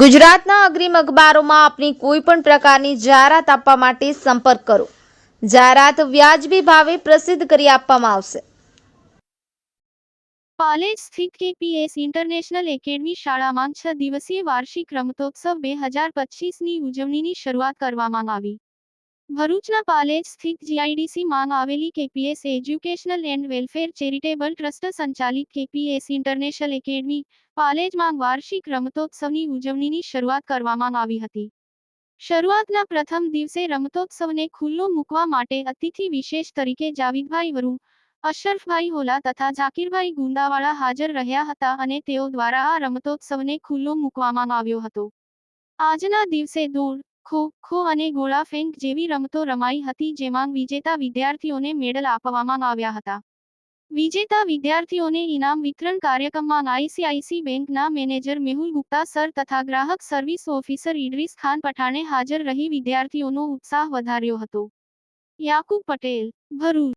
ગુજરાતના અગ્રીમ અખબારોમાં આપની કોઈ પણ પ્રકારની જાહેરાત આપવા માટે સંપર્ક કરો. જાહેરાત વ્યાજબી ભાવે પ્રસિદ્ધ કરી આપવામાં આવશે. કોલેજ સ્થિત કેપીએસ ઇન્ટરનેશનલ એકેડમી શાળામાં છ દિવસીય વાર્ષિક રમતોત્સવ બે હજાર પચીસની ઉજવણીની શરૂઆત કરવામાં આવી. ભરૂચના પાલેજ સ્થિત જીઆઈડીસી માંગ આવેલી KPS educational and welfare charitable trust સંચાલિત કેપીએસ ઇન્ટરનેશનલ એકેડમી પાલેજમાં વાર્ષિક રમતોત્સવની ઉજવણીની શરૂઆત કરવામાં આવી હતી. શરૂઆતના પ્રથમ દિવસે રમતોત્સવને ખુલ્લો મૂકવા માટે અતિથિ વિશેષ તરીકે જાવીદભાઈ વરુ અશરફભાઈ હોલા તથા ઝાકીરભાઈ ગુંદાવાળા હાજર રહ્યા હતા અને તેઓ દ્વારા આ રમતોત્સવને ખુલ્લો મૂકવામાં આવ્યો હતો. આજના દિવસે દોડ ખો ખો અને ગોળા ફેંક જેવી રમતો રમાઈ હતી જેમાં વિજેતા વિદ્યાર્થીઓને મેડલ આપવામાં આવ્યા હતા. વિજેતા વિદ્યાર્થીઓને ઇનામ વિતરણ કાર્યક્રમમાં આઈસીઆઈસી બેંકના મેનેજર મેહુલ ગુપ્તા સર તથા ગ્રાહક સર્વિસ ઓફિસર ઇડરીસ ખાન પઠાણે હાજર રહી વિદ્યાર્થીઓનો ઉત્સાહ વધાર્યો હતો. યાકુબ પટેલ, ભરૂચ.